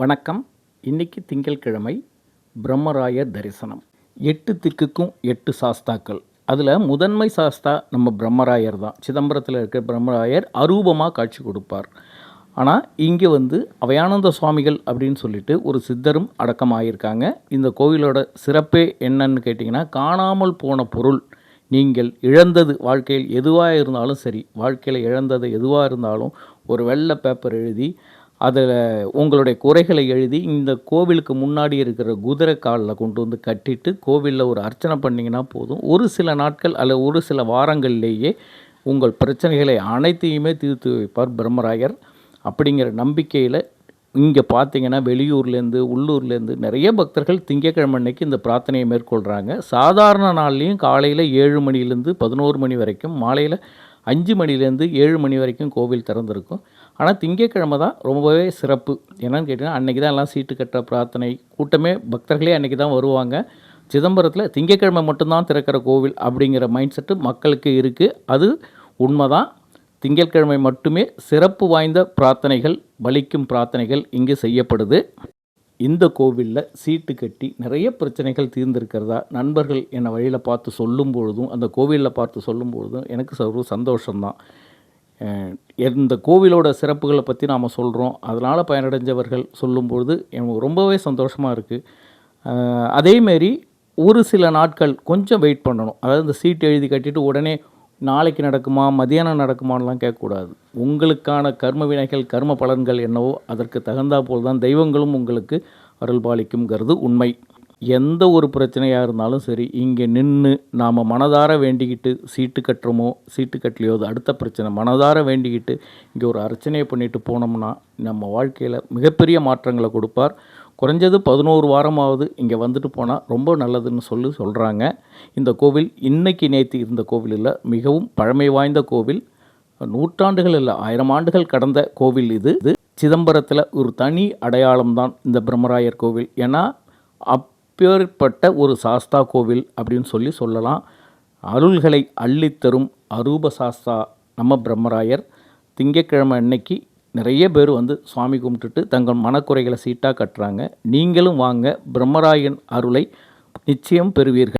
வணக்கம். இன்னைக்கு திங்கட்கிழமை பிரம்மராயர் தரிசனம். எட்டு திக்குக்கும் எட்டு சாஸ்தாக்கள். அதில் முதன்மை சாஸ்தா நம்ம பிரம்மராயர் தான். சிதம்பரத்தில் இருக்கிற பிரம்மராயர் அரூபமாக காட்சி கொடுப்பார். ஆனால் இங்கே வந்து அவையானந்த சுவாமிகள் அப்படின்னு சொல்லிட்டு ஒரு சித்தரும் அடக்கமாகியிருக்காங்க இந்த கோவிலோட சிறப்பே என்னன்னு கேட்டிங்கன்னா காணாமல் போன பொருள். நீங்கள் இழந்தது வாழ்க்கையில் எதுவாக இருந்தாலும் சரி வாழ்க்கையில் இழந்தது எதுவாக இருந்தாலும் ஒரு வெள்ளை பேப்பர் எழுதி அதில் உங்களுடைய குறைகளை எழுதி இந்த கோவிலுக்கு முன்னாடி இருக்கிற குதிரை காலில் கொண்டு வந்து கட்டிட்டு கோவிலில் ஒரு அர்ச்சனை பண்ணிங்கன்னா போதும். ஒரு சில நாட்கள் அல்லது ஒரு சில வாரங்கள்லேயே உங்கள் பிரச்சனைகளை அனைத்தையுமே தீர்த்து வைப்பார் பிரம்மராயர். அப்படிங்கிற நம்பிக்கையில் இங்கே பார்த்தீங்கன்னா வெளியூர்லேருந்து உள்ளூர்லேருந்து நிறைய பக்தர்கள் திங்கக்கிழமை அன்னைக்கு இந்த பிரார்த்தனையை மேற்கொள்கிறாங்க சாதாரண நாள்லேயும் காலையில் ஏழு மணிலேருந்து பதினோரு மணி வரைக்கும் மாலையில் அஞ்சு மணிலேருந்து ஏழு மணி வரைக்கும் கோவில் திறந்திருக்கும். ஆனால் திங்கக்கிழமை தான் ரொம்பவே சிறப்பு. என்னன்னு கேட்டிங்கன்னா அன்றைக்கி தான் எல்லாம் சீட்டு கட்டுற பிரார்த்தனை கூட்டமே பக்தர்களே அன்றைக்கி தான் வருவாங்க. சிதம்பரத்தில் திங்கக்கிழமை மட்டும்தான் திறக்கிற கோவில் அப்படிங்கிற மைண்ட் செட்டு மக்களுக்கு இருக்குது அது உண்மை தான் திங்கட்கிழமை மட்டுமே சிறப்பு வாய்ந்த பிரார்த்தனைகள் பலிக்கும் பிரார்த்தனைகள் இங்கு செய்யப்படுது. இந்த கோவிலில் சீட்டு கட்டி நிறைய பிரச்சனைகள் தீர்ந்திருக்கிறதா நண்பர்கள் என்னை வழியில் பார்த்து சொல்லும் பொழுதும் அந்த கோவிலில் பார்த்து சொல்லும் பொழுதும் எனக்கு ஒரு சந்தோஷம்தான். இந்த கோவிலோட சிறப்புகளை பற்றி நாம் சொல்கிறோம் அதனால் பயனடைஞ்சவர்கள் சொல்லும்பொழுது எனக்கு ரொம்பவே சந்தோஷமாக இருக்குது அதேமாரி ஒரு சில நாட்கள் கொஞ்சம் வெயிட் பண்ணணும். அதாவது இந்த சீட்டு எழுதி கட்டிட்டு உடனே நாளைக்கு நடக்குமா மதியானம் நடக்குமான்லாம் கேட்கக்கூடாது. உங்களுக்கான கர்ம வினைகள் கர்ம பலன்கள் என்னவோ அதற்கு தகுந்தா போல் தான் தெய்வங்களும் உங்களுக்கு அருள்பாலிக்குங்கிறது உண்மை. எந்த ஒரு பிரச்சனையாக இருந்தாலும் சரி இங்கே நின்று நாம் மனதார வேண்டிக்கிட்டு சீட்டு கட்டுறோமோ சீட்டு கட்டலையோ அது அடுத்த பிரச்சனை. மனதார வேண்டிக்கிட்டு இங்கே ஒரு அர்ச்சனையை பண்ணிட்டு போனோம்னா நம்ம வாழ்க்கையில் மிகப்பெரிய மாற்றங்களை கொடுப்பார். குறைஞ்சது பதினோரு வாரமாவது இங்கே வந்துட்டு போனால் ரொம்ப நல்லதுன்னு சொல்லி சொல்கிறாங்க. இந்த கோவில் இன்னைக்கு நேற்று இருந்த கோவில் இல்லை மிகவும் பழமை வாய்ந்த கோவில். நூற்றாண்டுகள் இல்லை ஆயிரம் ஆண்டுகள் கடந்த கோவில் இது. இது சிதம்பரத்தில் ஒரு தனி அடையாளம் தான் இந்த பிரம்மராயர் கோவில். ஏன்னா அப்பேற்பட்ட ஒரு சாஸ்தா கோவில் அப்படின்னு சொல்லி சொல்லலாம். அருள்களை அள்ளித்தரும் அரூப சாஸ்தா நம்ம பிரம்மராயர். திங்கட்கிழமை அன்னைக்கு நிறைய பேர் வந்து சுவாமி கும்பிட்டுட்டு தங்கள் மனக்குறைகளை சீட்டாக கட்டுறாங்க. நீங்களும் வாங்க. பிரம்மராயன் அருளை நிச்சயம் பெறுவீர்கள்.